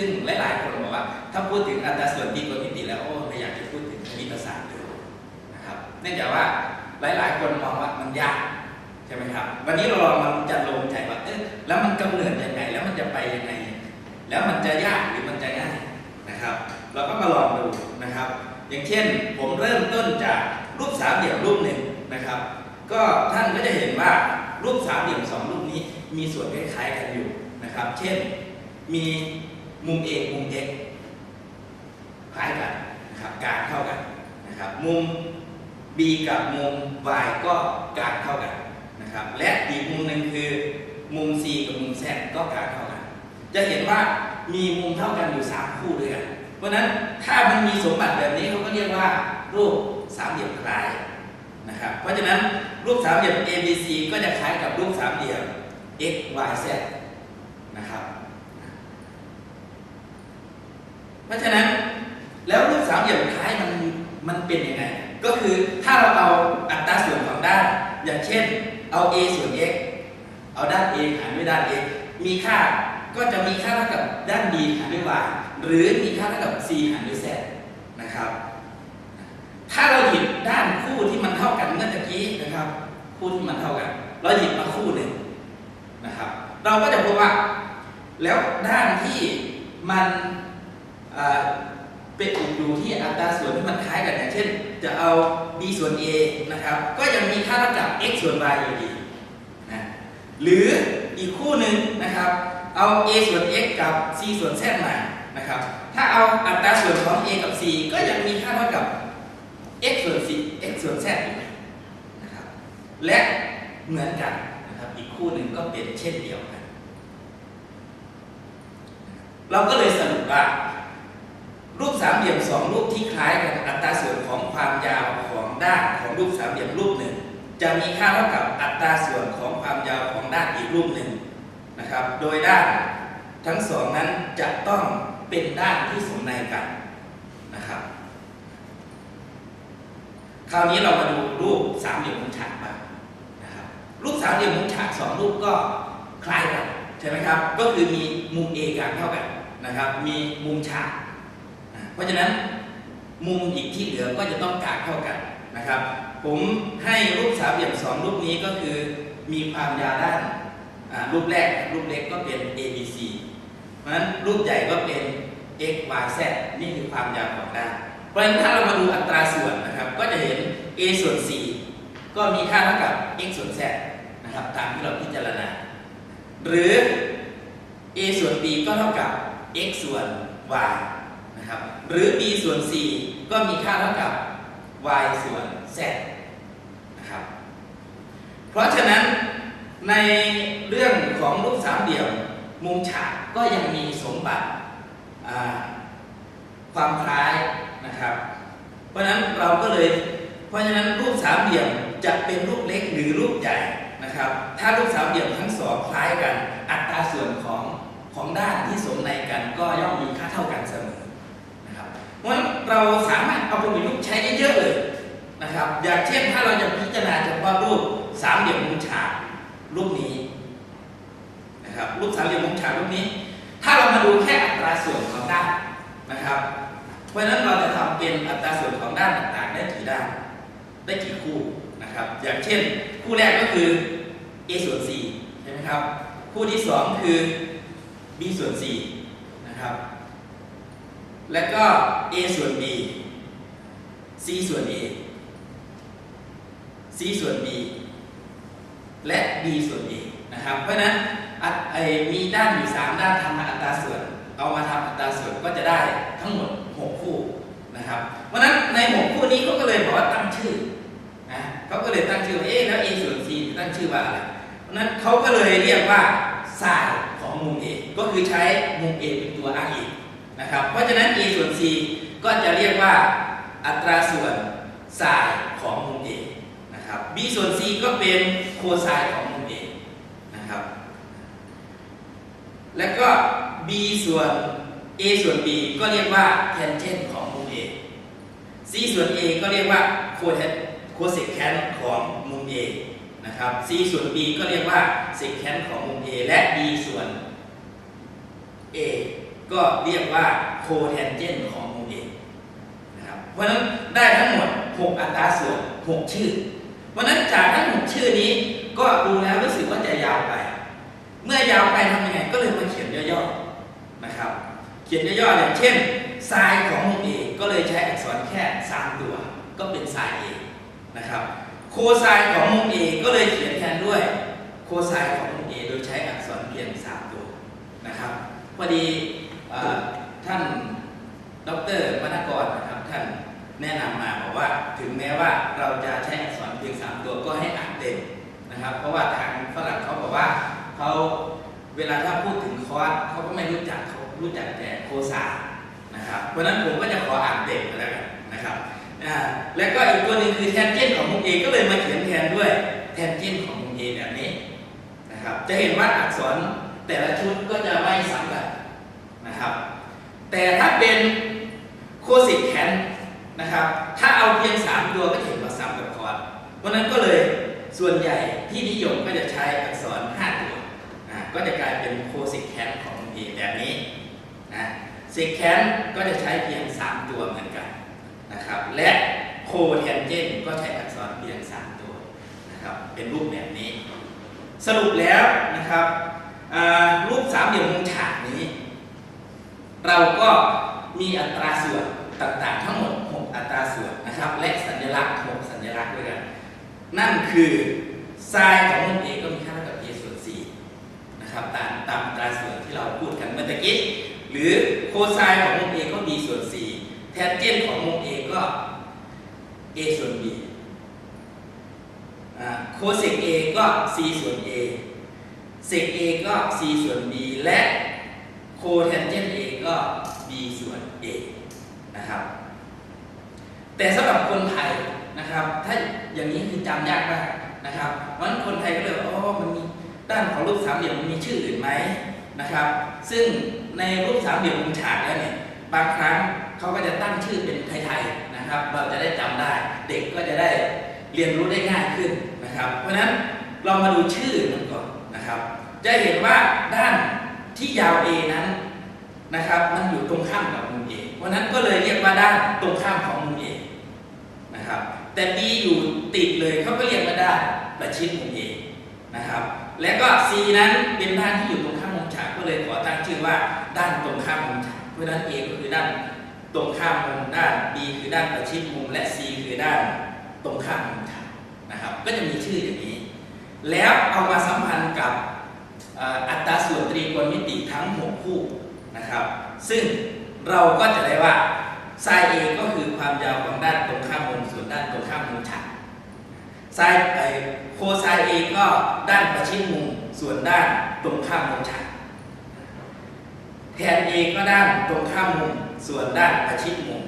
ซึ่งหลาย ๆ คนบอกว่า ถ้าพูดถึงอัตราส่วนตีกลมิติแล้วโอ้ไม่อยากจะพูดถึงคณิตศาสตร์เลยนะครับ เนื่องจากว่าหลาย ๆ คนมองว่ามันยากใช่ไหมครับ วันนี้เราลองมาจัดลงใจว่าเอ๊ะแล้วมันกำเนิดยังไง แล้วมันจะไปยังไง แล้วมันจะยากหรือมันจะง่ายนะครับ เราก็มาลองดูนะครับ อย่างเช่นผมเริ่มต้นจากรูปสามเหลี่ยมรูปหนึ่งนะครับ ก็ท่านก็จะเห็นว่ารูปสามเหลี่ยมสองรูปนี้มีส่วนคล้ายๆกันอยู่นะครับ เช่นมี มุม A มุม x คล้ายกันนะครับกางเท่ากันนะครับมุม B กับมุม y ก็กางเท่ากันนะครับและอีกมุมหนึ่งคือมุม C กับมุม z ก็กางเท่ากัน จะเห็นว่ามีมุมเท่ากันอยู่ 3 คู่ด้วยกันเพราะนั้นถ้ามันมีสมบัติแบบนี้เขาก็เรียกว่ารูปสามเหลี่ยมคล้ายนะครับเพราะฉะนั้นรูปสามเหลี่ยม ABC ก็จะคล้ายกับรูปสามเหลี่ยม x y z นะครับ เพราะฉะนั้นแล้วรูปสามเหลี่ยมคล้ายมันมันเป็นยังไง ก็คือถ้าเราเอาอัตราส่วนของด้าน อย่างเช่นเอา a ส่วน x เอาด้าน a หารด้วยด้าน x มีค่าก็จะมีค่าเท่ากับด้าน b หารด้วย y หรือมีค่าเท่ากับ c หารด้วย z นะครับ ถ้าเราหยิบด้านคู่ที่มันเท่ากันเมื่อตะกี้นะครับ คู่ที่มันเท่ากัน เราหยิบมาคู่หนึ่งนะครับ เราก็จะพบว่า แล้วด้านที่มัน เป็นอยู่ที่อัตราส่วนที่มันคล้ายกันอย่างเช่น จะเอา b ส่วน a นะครับ ก็ยังมีค่าเท่ากับ x ส่วน y อยู่ดีนะหรืออีกคู่หนึ่งนะครับ เอา a ส่วน x กับ c ส่วน z มานะครับ ถ้าเอาอัตราส่วนของ a กับ c ก็ยังมีค่าเท่ากับ x ส่วน c x ส่วน z อยู่นะครับ และเหมือนกันนะครับ อีกคู่หนึ่งก็เป็นเช่นเดียวกัน เราก็เลยสรุปว่า รูปสามเหลี่ยมสองรูปที่คล้ายกันอัตราส่วนของความยาวของด้านของรูปสามเหลี่ยมรูปหนึ่ง จะมีค่าเท่ากับอัตราส่วนของความยาวของด้านอีกรูปหนึ่งนะครับ โดยด้านทั้งสองนั้นจะต้องเป็นด้านที่สมในกันนะครับ คราวนี้เรามาดูรูปสามเหลี่ยมมุมฉากบ้างนะครับรูปสามเหลี่ยมมุมฉากสองรูปก็คล้ายกันใช่ไหมครับ ก็คือมีมุม A กลางเท่ากันนะครับ มีมุมฉาก ราะฉะนั้นมุมอีกที่เหลือก็จะต้องกางเท่ากันนะครับ ผมให้รูปสามเหลี่ยมสองรูปนี้ก็คือมีความยาวด้านรูปแรกรูปเล็กก็เป็น A B C เพราะฉะนั้นรูปใหญ่ก็เป็น x y z นี่คือความยาวของด้านเพราะฉะนั้นถ้าเรามาดูอัตราส่วนนะครับ ก็จะเห็น a ส่วน 4 ก็มีค่าเท่ากับ x ส่วน z นะครับตามที่เราพิจารณา หรือ a ส่วน b ก็เท่ากับ x ส่วน y นะครับ หรือ b ส่วน 4 ก็มีค่าเท่ากับ y ส่วน z นะครับ เพราะฉะนั้นในเรื่องของรูปสามเหลี่ยมมุมฉากก็ยังมีสมบัติความคล้ายนะครับ เพราะฉะนั้นเราก็เลย เพราะฉะนั้นรูปสามเหลี่ยมจะเป็นรูปเล็กหรือรูปใหญ่นะครับ ถ้ารูปสามเหลี่ยมทั้งสองคล้ายกัน อัตราส่วนของของด้านที่สมในกันก็ย่อมมีค่าเท่ากันเสมอ เพราะฉะนั้นเราสามารถเอาไปประยุกต์ใช้ได้เยอะเลยนะครับ อย่างเช่นถ้าเราจะพิจารณาเฉพาะรูปสามเหลี่ยมมุมฉากรูปนี้นะครับรูปสามเหลี่ยมมุมฉากรูปนี้ ถ้าเรามาดูแค่อัตราส่วนของด้านนะครับ เพราะฉะนั้นเราจะทำเป็นอัตราส่วนของด้านต่างๆ ได้กี่ด้าน ได้กี่คู่นะครับ อย่างเช่น คู่แรกก็คือ a ส่วน c ใช่ไหมครับ คู่ที่ 2 คือ b ส่วน c นะครับ และก็ a ส่วน b c ส่วน a c ส่วน b และ b ส่วน a นะครับ เพราะฉะนั้นไอมีด้านอยู่3ด้านทำมาอัตราส่วน เอามาทำอัตราส่วนก็จะได้ทั้งหมด 6 คู่นะครับ เพราะนั้นใน 6 คู่นี้เขาก็เลยบอกว่าตั้งชื่อนะเขาก็เลยตั้งชื่อว่าเอ๊ะแล้ว a ส่วน c ตั้งชื่อว่าอะไร เพราะฉะนั้นเขาก็เลยเรียกว่าไซน์ของมุม a ก็คือใช้มุม a เป็นตัวอ้างอิง นะครับ เพราะฉะนั้น a ส่วน c ก็จะเรียกว่าอัตราส่วนไซน์ของมุม a นะครับ b ส่วน c ก็เป็นโคไซน์ของมุม a นะครับ แล้วก็ b ส่วน a ส่วน b ก็เรียกว่า tangent ของมุม a c ส่วน a ก็เรียกว่า cosecant ของมุม a นะครับ c ส่วน b ก็เรียกว่าเซกแคนของมุม A และ B ส่วน A ก็เรียกว่าโคแทนเจนของมุม A นะครับเพราะฉะนั้นได้ทั้งหมด 6 อัตราส่วน 6 ชื่อ เพราะฉะนั้นจากทั้ง 6 ชื่อนี้ก็ดูแล้วรู้สึกว่าจะยาวไป เมื่อยาวไปทำยังไงก็เลยมาเขียนย่อๆนะครับ เขียนย่อๆอย่างเช่นไซน์ของมุม A ก็เลยใช้อักษรแค่3ตัวก็เป็นไซน์ A นะครับโคไซน์ของมุม A ก็เลยเขียนแทนด้วยโคไซน์ของมุม A โดยใช้อักษรเพียง3ตัวนะครับพอดี ท่านดรมณกรนะครับท่านแนะนำมาบอกว่าถึงแม้ว่าเราจะใช้อักษรเพียง3ตัวก็ให้อ่านเต็มนะครับ เพราะว่าทางฝรั่งเขาบอกว่าเขาเวลาถ้าพูดถึงคอร์สเขาก็ไม่รู้จักเขารู้จักแต่โคซน์นะครับเพราะฉะนั้นผมก็จะขออ่านเต็มก็แล้วกันนะครับและก็อีกตัวหนึงคือแทนเจนของมุม A ก็เลยมาเขียนแทนด้วยแทนเจนของมุม A แบบนี้นะครับจะเห็นว่าอักษรแต่ละชุดก็จะไม่ซ้ำกัน นะครับ แต่ถ้าเป็นโคสิกแคนนะครับ ถ้าเอาเพียง 3 ตัวก็เห็นว่าซ้ำกับคอร์สเพราะนั้นก็เลยส่วนใหญ่ที่นิยมก็จะใช้อักษร 5 ตัวก็จะกลายเป็นโคสิกแคนของมุม A แบบนี้นะสิกแคนก็จะใช้เพียง 3 ตัวเหมือนกันนะครับ และโคแทนเจนก็ใช้อักษรเพียง 3 ตัวนะครับ เป็นรูปแบบนี้ สรุปแล้วนะครับรูปสามเหลี่ยมมุมฉากนี้ เราก็มีอัตราส่วนต่างๆ ทั้งหมด 6 อัตราส่วนนะครับ และสัญลักษณ์ 6 สัญลักษณ์ด้วยกัน นั่นคือไซน์ของมุม A ก็มีค่าเท่ากับ A ส่วน4นะครับตามตามอัตราส่วนที่เราพูดกันเมื่อตะกี้หรือโคไซน์ของมุม A ก็ B ส่วน4แทนเจนของมุม A ก็ A ส่วน B อ่าโคเซก A ก็ C ส่วน A เซก A ก็ C ส่วน B และโคแทนเจน A ก็ B ส่วน A นะครับ แต่สำหรับคนไทยนะครับ ถ้าอย่างนี้คือจำยากมากนะครับเพราะฉะนั้นคนไทยก็เลยว่าอ๋อมันมีด้านของรูปสามเหลี่ยมมันมีชื่ออื่นไหมนะครับ ซึ่งในรูปสามเหลี่ยมมุมฉากแล้วเนี่ยบางครั้งเขาก็จะตั้งชื่อเป็นไทยๆนะครับ เราจะได้จำได้ เด็กก็จะได้เรียนรู้ได้ง่ายขึ้นนะครับ เพราะฉะนั้นเรามาดูชื่อมันก่อนนะครับ จะเห็นว่าด้านที่ยาว A นั้น นะครับ มันอยู่ตรงข้ามกับมุมเพราะนั้นก็เลยเรียกว่าด้านตรงข้ามของมุม A นะครับ แต่ B อยู่ติดเลยเขาก็เรียกว่าด้านประชิดมุม A นะครับ และก็ C นั้นเป็นด้านที่อยู่ตรงข้ามมุมฉากก็เลยขอตั้งชื่อว่าด้านตรงข้ามมุมฉากเพราะนั้น A ก็คือด้านตรงข้ามมุมด้าน B คือด้านประชิดมุมและ C คือด้านตรงข้ามมุมฉากนะครับ ก็จะมีชื่ออย่างนี้ แล้วเอามาสัมพันธ์กับอัตราส่วนตรีโกณมิติทั้ง 6 คู่ นะครับ ซึ่งเราก็จะได้ว่าไซน์ A ก็คือความยาวของด้านตรงข้ามมุมส่วนด้านตรงข้ามมุมฉากไซน์ไอโคไซน์ A ก็ด้านประชิดมุมส่วนด้านตรงข้ามมุมฉากแทน A ก็ด้านตรงข้ามมุมส่วนด้านประชิดมุม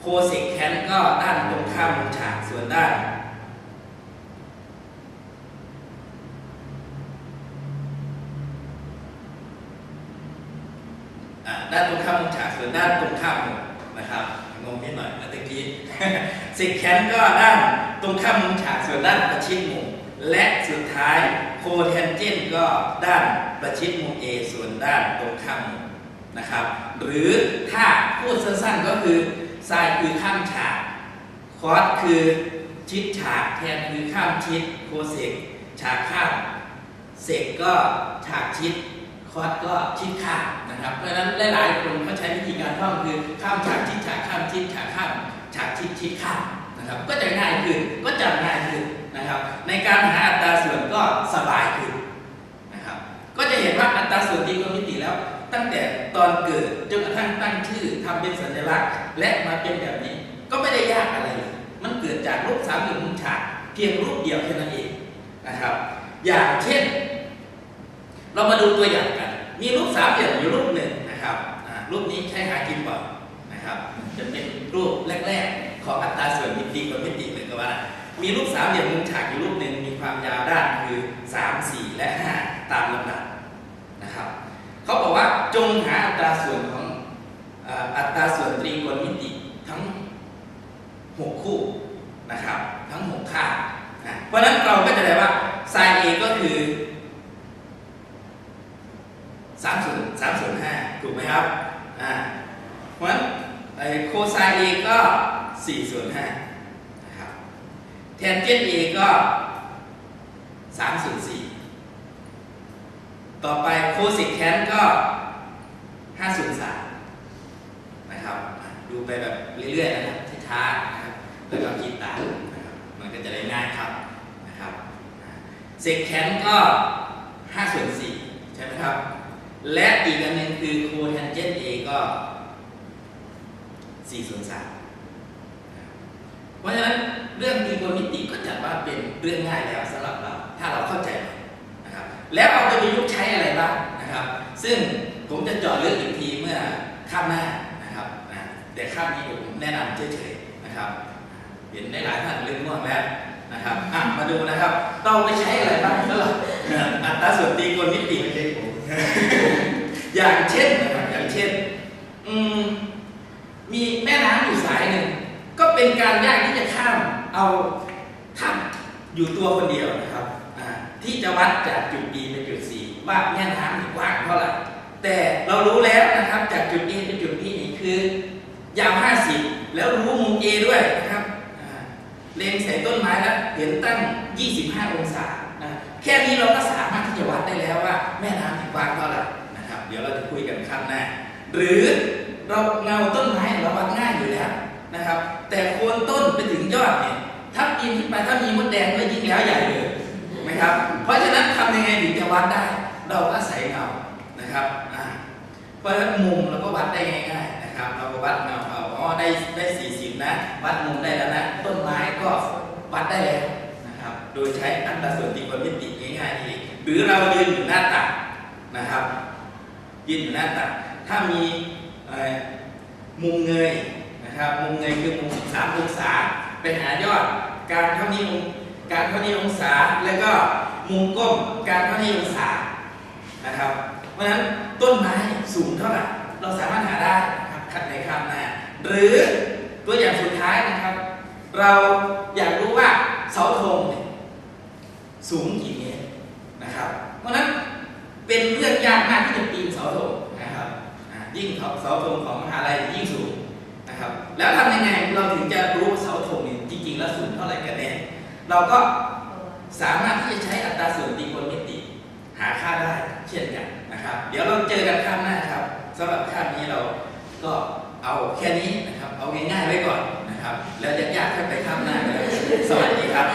โคเซกแคนก็ด้านตรงข้ามมุมฉากส่วนด้าน ด้านตรงข้ามมุมฉากส่วนด้านตรงข้ามนะครับงงนิดหน่อยเมื่อตะกี้เซกแคนก็ด้านตรงข้ามมุมฉากส่วนด้านประชิดมุมและสุดท้ายโคแทนเจนก็ด้านประชิดมุม A ส่วนด้านตรงข้ามมุมนะครับ หรือถ้าพูดสั้นๆก็คือไซคือข้ามฉากคอสคือชิดฉากแทนคือข้ามชิดโคเซกฉากข้ามเซกก็ฉากชิด คอสก็ชิดข้ามนะครับ เพราะฉะนั้นหลายๆคนเขาใช้วิธีการท่องคือข้ามฉากชิดฉากข้ามชิดฉากข้ามฉากชิดชิดข้ามนะครับ ก็จะง่ายขึ้นก็จำง่ายขึ้นนะครับ ในการหาอัตราส่วนก็สบายขึ้นนะครับ ก็จะเห็นว่าอัตราส่วนดีกว่ามิติแล้ว ตั้งแต่ตอนเกิดจนกระทั่งตั้งชื่อทำเป็นสัญลักษณ์ และมาเป็นแบบนี้ ก็ไม่ได้ยากอะไรเลยมันเกิดจากรูปสามเหลี่ยมมุมฉากเพียงรูปเดียวแค่นั้นเองนะครับ อย่างเช่น เรามาดูตัวอย่างกัน มีรูปสามเหลี่ยมอยู่รูปหนึ่งนะครับรูปนี้ใช้หากินบ่อยนะครับ จะเป็นรูปแรกๆ ของอัตราส่วนมิติกับมิติเลยก็ว่า มีรูปสามเหลี่ยมมุมฉากอยู่รูปหนึ่งมีความยาวด้านคือ 3 4 และ 5 ตามลำดับนะครับเขาบอกว่าจงหาอัตราส่วนของอัตราส่วนตรีโกณมิติทั้ง 6 คู่นะครับ ทั้ง 6 ค่านะเพราะฉะนั้นเราก็จะได้ว่าไซน์ A ก็คือ สามส่วนสามส่วนห้าถูกไหมครับอ่าเพราะฉะนั้นไอโคไซน์ a ก็สี่ส่วนห้านะครับแทนเจน a ก็สามส่วนสี่ต่อไปโคสิกแทนก็ห้าส่วนสามนะครับดูไปแบบเรื่อยๆนะครับช้าๆนะครับแล้วก็คิดตามนะครับมันก็จะได้ง่ายครับนะครับเซกแคนก็ห้าส่วนสี่ใช่ไหมครับ และอีกอันหนึ่งคือโคแทนเจน A ก็ 4 ส่วน3เพราะฉะนั้นเรื่องตรีโกณมิติก็จัดว่าเป็นเรื่องง่ายแล้วสำหรับเรา ถ้าเราเข้าใจนะครับ แล้วเอาไปประยุกต์ใช้อะไรบ้างนะครับ ซึ่งผมจะเจาะลึกอีกทีเมื่อข้ามหน้านะครับนะแต่ข้ามนี้ผมแนะนำเฉยๆนะครับ เห็นได้หลายท่านเรื่องง่วงแล้วนะครับมาดูนะครับเราไปใช้อะไรบ้างสำหรับอัตราส่วนตรีโกณมิติไม่ใช่ผม อย่างเช่นนะครับอย่างเช่นมีแม่น้ำอยู่สายหนึ่งก็เป็นการยากที่จะข้ามเอาท่าอยู่ตัวคนเดียวนะครับที่จะวัดจากจุด B ไปจุด C ว่าแม่น้ำกว้างเท่าไหร่แต่เรารู้แล้วนะครับจากจุด A ไปจุด B นี่คือยาว 50 แล้วรู้มุม A ด้วยนะครับเล็งใส่ต้นไม้แล้วเห็นตั้ง 25 องศานะแค่นี้เราก็สามารถ ที่จะวัดได้แล้วว่า แม่น้ำนี่กว้างเท่าไหร่นะครับ เดี๋ยวเราจะคุยกันข้งหน้า หรือเราเงาต้นไม้เราวัดง่ายอยู่แล้วนะครับ แต่โคนต้นไปถึงยอดเนี่ยถ้าปีนขึ้นไปถ้ามีมดแดงก็ยิ่งแล้วใหญ่เลยถูกไหมครับ เพราะฉะนั้นทำยังไงถึงจะวัดได้ เราก็อาศัยเงานะครับเพราะฉะนั้นมุมเราก็วัดได้ง่ายๆนะครับ เราก็วัดเงาเอาอ๋อได้ได้40นะ วัดมุมได้แล้วนะ ต้นไม้ก็วัดได้แล้วนะครับ โดยใช้อันตรส่วนตรีโกณมิติง่ายๆนี่ หรือเรายืนอยู่หน้าตักนะครับ ยืนอยู่หน้าตักถ้ามีมุมเงยนะครับ มุมเงยคือมุม 13 องศาไปหายอดการเท่านี้องการเท่านี้องศาแล้วก็มุมก้มการเท่านี้องศานะครับ เพราะฉะนั้นต้นไม้สูงเท่าไหร่เราสามารถหาได้นะครับขัดในคำน้าหรือตัวอย่างสุดท้ายนะครับ เราอยากรู้ว่าเสาธงสูงกี่เมตร นะครับ เพราะนั้นเป็นเรื่องยากมากที่จะปีนเสาธงนะครับยิ่งเสาธงของมหาลัยยิ่งสูงนะครับ แล้วทำยังไงเราถึงจะรู้เสาธงนี่จริง ๆ แล้วสูงเท่าไหร่กันแน่เราก็สามารถที่จะใช้อัตราส่วนตรีโกณมิติหาค่าได้เช่นกันนะครับ เดี๋ยวเราเจอกันข้ามหน้าครับสำหรับข้ามนี้เราก็เอาแค่นี้นะครับ เอาง่ายๆไว้ก่อนนะครับ แล้วยากๆค่อยไปข้ามหน้าเลยสวัสดีครับ